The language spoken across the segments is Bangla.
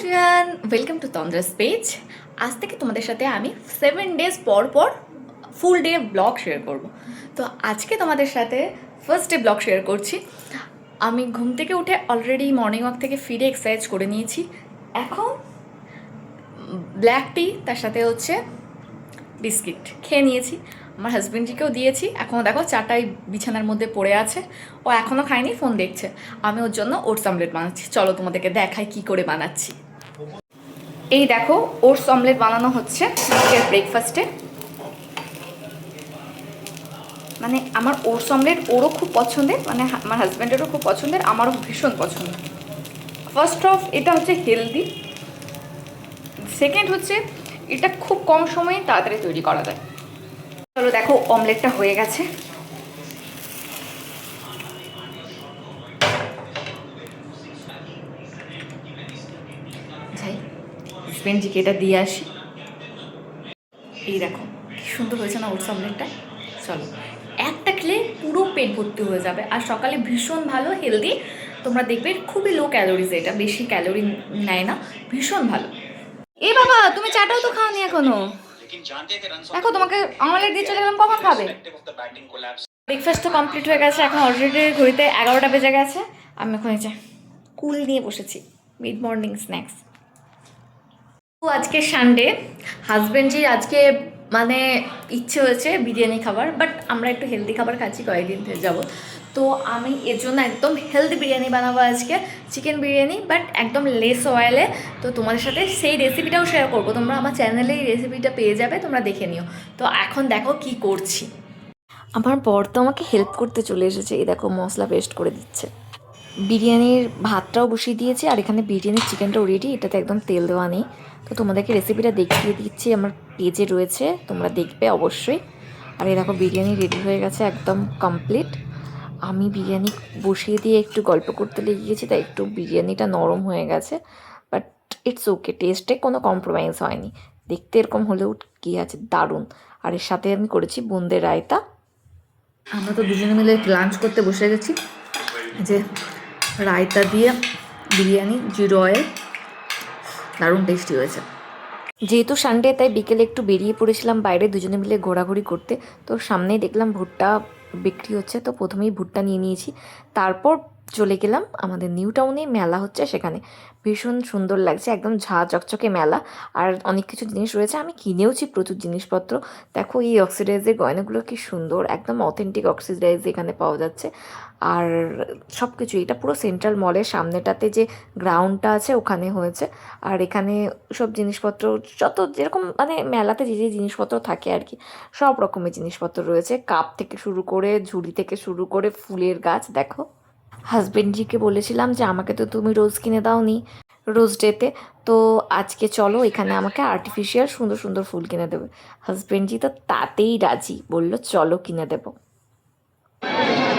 Everyone welcome to Tandra's page আজ থেকে তোমাদের সাথে আমি সেভেন ডেজ পর পর ফুল ডে ব্লগ শেয়ার করব। তো আজকে তোমাদের সাথে ফার্স্ট ডে ব্লগ শেয়ার করছি। আমি ঘুম থেকে উঠে অলরেডি মর্নিং ওয়াক থেকে ফিরে এক্সারসাইজ করে নিয়েছি। এখন ব্ল্যাক টি তার সাথে হচ্ছে বিস্কিট খেয়ে নিয়েছি। আমার হাজব্যান্ডজিকেও দিয়েছি। এখনও দেখো চাটাই বিছানার মধ্যে পড়ে আছে। ও এখনও খায়নি ফোন দেখছে। আমি ওর জন্য ওটস আমলেট বানাচ্ছি। চলো তোমাদেরকে দেখাই কি করে বানাচ্ছি। এই দেখো, ওটস অমলেট বানানো হচ্ছে আজকের ব্রেকফাস্টে মানে আমার ওটস অমলেট ওরও খুব পছন্দের মানে আমার হাজব্যান্ডেরও খুব পছন্দের, আমারও ভীষণ পছন্দ ফার্স্ট অফ এটা হচ্ছে হেলদি সেকেন্ড হচ্ছে, এটা খুব কম সময়ে তাড়াতাড়ি তৈরি করা যায়। চলো দেখো, অমলেটটা হয়ে গেছে যাই হাজব্যান্ডজিকে এটা দিয়ে আসি। এই দেখো, কি সুন্দর হয়েছে না ওর সামনেটা চলো, একটা খেলে পুরো পেট ভর্তি হয়ে যাবে। আর সকালে ভীষণ ভালো হেলদি তোমরা দেখবে খুবই লো ক্যালোরিজ এটা, বেশি ক্যালোরি নেয় না, ভীষণ ভালো। এ বাবা, তুমি চাটাও তো খাওনি এখনও। দেখো, তোমাকে অমলেট দিয়ে চলে গেলাম, কখন খাবে? ব্রেকফাস্ট তো কমপ্লিট হয়ে গেছে, এখন অলরেডি ঘড়িতে এগারোটা বেজে গেছে। আমি এখন এই যে, কুল নিয়ে বসেছি। মিড মর্নিং স্ন্যাক্স আজকে সানডে হাজব্যান্ডজি আজকে মানে ইচ্ছে হয়েছে বিরিয়ানি খাবার বাট আমরা একটু হেলদি খাবার খাচ্ছি, কয়েকদিন থেকে যাব। তো আমি এর জন্য একদম হেলদি বিরিয়ানি বানাবো আজকে চিকেন বিরিয়ানি বাট একদম লেস অয়েলে তো তোমাদের সাথে সেই রেসিপিটাও শেয়ার করব, তোমরা আমার চ্যানেলে এই রেসিপিটা পেয়ে যাবে, তোমরা দেখে নিও। তো এখন দেখো কি করছি। আমার বর তো আমাকে হেল্প করতে চলে এসেছে, এই দেখো মশলা পেস্ট করে দিচ্ছে। বিরিয়ানির ভাতটাও বসিয়ে দিয়েছি, আর এখানে বিরিয়ানির চিকেনটাও রেডি এটাতে একদম তেল দেওয়া নেই। তো তোমাদেরকে রেসিপিটা দেখিয়ে দিচ্ছি, আমার পেজে রয়েছে, তোমরা দেখবে অবশ্যই। আর এই দেখো, বিরিয়ানি রেডি হয়ে গেছে একদম কমপ্লিট আমি বিরিয়ানি বসিয়ে দিয়ে একটু গল্প করতে লেগে গেছি, তাই একটু বিরিয়ানিটা নরম হয়ে গেছে। বাট ইটস ওকে টেস্টে কোনো কম্প্রোমাইজ হয়নি। দেখতে এরকম হলেও কী আছে, দারুণ। আর এর সাথে আমি করেছি বোঁদের রায়তা। আমরা তো দুজনে মিলে লাঞ্চ করতে বসে গেছি। যে রায়তা দিয়ে বিরিয়ানি, জিরো অয়েল দারুণ টেস্টি হয়েছে। যেহেতু সানডে তাই বিকেলে একটু বেরিয়ে পড়েছিলাম বাইরে, দুজনে মিলে ঘোরাঘুরি করতে। তো সামনেই দেখলাম ভুট্টা বিক্রি হচ্ছে, তো প্রথমেই ভুট্টা নিয়ে নিয়েছি। তারপর চলে গেলাম আমাদের নিউ টাউনে, মেলা হচ্ছে সেখানে। ভীষণ সুন্দর লাগছে, একদম ঝা চকচকে মেলা। আর অনেক কিছু জিনিস রয়েছে, আমি কিনেওছি প্রচুর জিনিসপত্র। দেখো এই অক্সিডাইজের গয়নাগুলো কি সুন্দর, একদম অথেন্টিক অক্সিডাইজ এখানে পাওয়া যাচ্ছে। আর সব কিছু এটা পুরো সেন্ট্রাল মলের সামনেটাতে যে গ্রাউন্ডটা আছে, ওখানে হয়েছে। আর এখানে সব জিনিসপত্র, যত যেরকম মানে মেলাতে যে যে জিনিসপত্র থাকে আর কি, সব রকমের জিনিসপত্র রয়েছে। কাপ থেকে শুরু করে, ঝুড়ি থেকে শুরু করে, ফুলের গাছ, দেখো। হাজব্যান্ডজিকে বলেছিলাম যে, আমাকে তো তুমি রোজ কিনে দাওনি রোজ ডেতে তো। আজকে চলো, এখানে আমাকে আর্টিফিশিয়াল সুন্দর সুন্দর ফুল কিনে দেবে। হাজব্যান্ডজি তো তাতেই রাজি, বলল, চলো কিনে দেবো।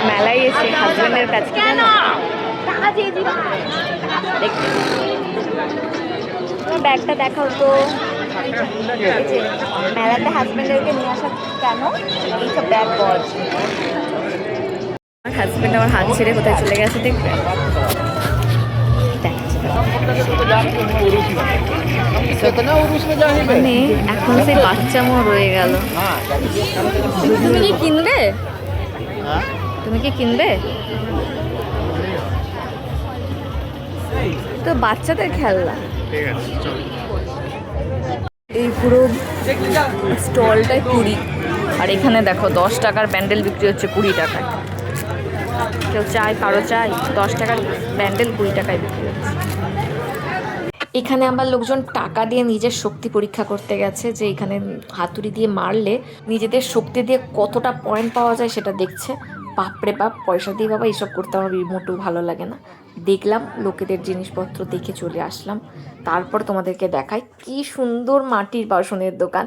মেলায় এসে হাজবেন্ডের কাছে ব্যাগটা দেখাও তো। মেলাতে হাজবেন্ডেরকে নিয়ে আসা কেন? এইসব ব্যাগ পাওয়া আমার হাজবেন্ড আমার হাত ছেড়ে কোথায় চলে গেছে দেখবে? মানে এখন সেই বাচ্চা মো রয়ে গেল। তুমি কি কিনবে? তুমি কি কিনবে? তো বাচ্চাদের খেলনা। এই পুরো স্টলটাই কুড়ি। আর এখানে দেখো দশ টাকার ব্যান্ডেল বিক্রি হচ্ছে কুড়ি টাকায়। কেউ চায় কারও চাই দশ টাকার ব্যান্ডেল কুড়ি টাকায় বিক্রি হচ্ছে। এখানে আমার লোকজন টাকা দিয়ে নিজের শক্তি পরীক্ষা করতে গেছে যে এখানে হাতুড়ি দিয়ে মারলে নিজেদের শক্তি দিয়ে কতটা পয়েন্ট পাওয়া যায় সেটা দেখছে। বাপরে বাপ পয়সা দিয়ে বাবা এইসব করতে আমার মোটেও ভালো লাগে না। দেখলাম লোকেদের জিনিসপত্র দেখে চলে আসলাম। তারপর তোমাদেরকে দেখাই কি সুন্দর মাটির বাসনের দোকান।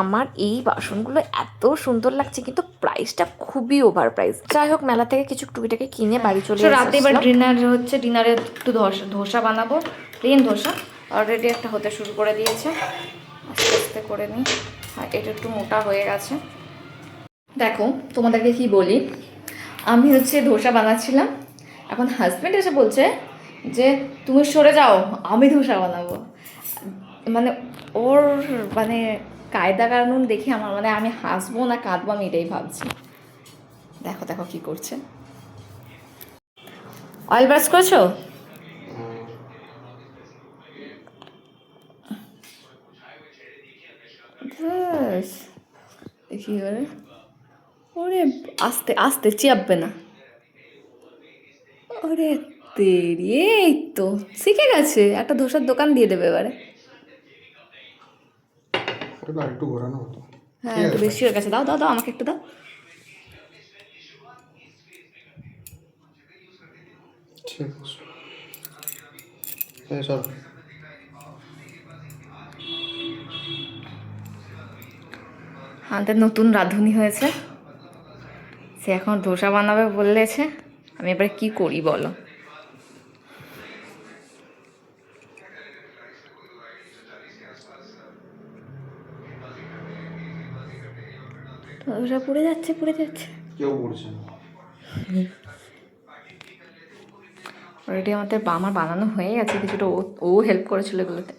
আমার এই বাসনগুলো এত সুন্দর লাগছে কিন্তু প্রাইসটা খুবই ওভার প্রাইস যাই হোক মেলা থেকে কিছু টুকিটাকি কিনে বাড়ি চলে রাতে এবার ডিনার হচ্ছে ডিনারে একটু ধোসা ধোসা বানাবো প্লেন ধোসা। অলরেডি একটা হতে শুরু করে দিয়েছে। আস্তে আস্তে করে নিই। আর এটা একটু মোটা হয়ে গেছে। দেখো তোমাদেরকে কি বলি? আমি হচ্ছে ধোসা বানাচ্ছিলাম। এখন হাজব্যান্ড এসে বলছে যে, তুমি সরে যাও, আমি ধোসা বানাবো। মানে ওর মানে কায়দা কানুন দেখে আমার মানে আমি হাসবো না, কাঁদবো, আমি এটাই ভাবছি। দেখো দেখো কি করছে। অয়েল ব্রাশ করেছ ব্যাস দেখি এবারে ওরে আস্তে আস্তে চিয়াববে না। ওরে তেরি এই তো। শিখে গেছে একটা ধোসার দোকান দিয়ে দেবে এবারে। ওটা একটু ঘোরানো হতো। হ্যাঁ একটু বেশি দাও দাও দাও আমাকে একটু দাও। ঠিক আছে। এই আমাদের নতুন রাঁধুনি হয়েছে। সে এখন ধোসা বানাবে বলেছে। আমি এবারে কি করি বলো? ধোসা পড়ে যাচ্ছে পুড়ে যাচ্ছে। কেউ পড়ছে অলরেডি আমাদের বা- আমার বানানো হয়ে গেছে কিছুটা ও ও হেল্প করেছিল এগুলোতে।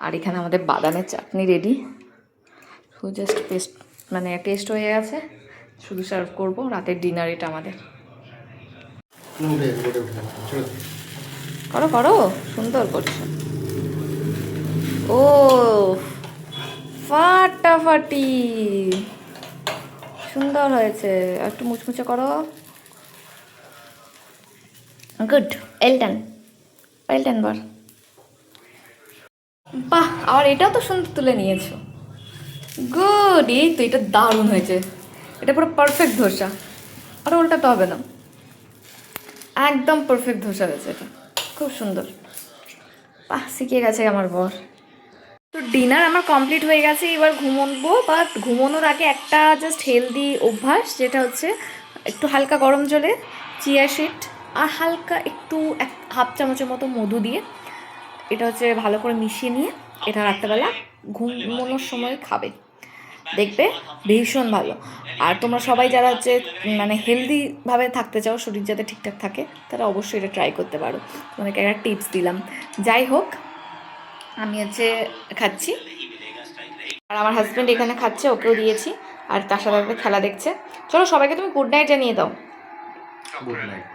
আর এখানে আমাদের বাদামের চাটনি রেডি জাস্ট পেস্ট মানে টেস্ট হয়ে গেছে। শুধু সার্ভ করব, রাতের ডিনার এটা আমাদের। করো করো, সুন্দর করছ। ও ফাটাফাটি। সুন্দর হয়েছে। একটু মুচমুচে করো। গুড এলটান এলটান বার। বাহ আর এটাও তো সুন্দর তুলে নিয়েছো। গুড এই তো, এটা দারুণ হয়েছে। এটা পুরো পারফেক্ট ধোসা। আর উল্টাতে হবে না। একদম পারফেক্ট ধোসা হয়েছে এটা। খুব সুন্দর। বাহ শিখে গেছে আমার বর। তো ডিনার আমার কমপ্লিট হয়ে গেছে, এবার ঘুমোবো বাট ঘুমোনোর আগে একটা জাস্ট হেলদি অভ্যাস, যেটা হচ্ছে একটু হালকা গরম জলে চিয়া শিট আর হালকা একটু এক হাফ চামচের মতো মধু দিয়ে এটা হচ্ছে ভালো করে মিশিয়ে নিয়ে এটা রাত্রেবেলা ঘুমোনোর সময় খাবে। দেখবে ভীষণ ভালো। আর তোমরা সবাই যারা হচ্ছে মানে হেলদিভাবে থাকতে চাও শরীর যাতে ঠিকঠাক থাকে তারা অবশ্যই এটা ট্রাই করতে পারো। তোমাদেরকে একটা টিপস দিলাম। যাই হোক আমি হচ্ছে খাচ্ছি। আর আমার হাজব্যান্ড এখানে খাচ্ছে ওকেও দিয়েছি। আর তার সাথে সাথে খেলা দেখছে। চলো সবাইকে তুমি গুড নাইট জানিয়ে দাও। Good night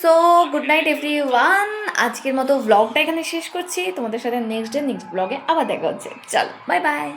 so good night everyone আজকের মতো ব্লগটা এখানে শেষ করছি। তোমাদের সাথে নেক্সট ডে নেক্সট ব্লগে আবার দেখা হচ্ছে। চলো বাই বাই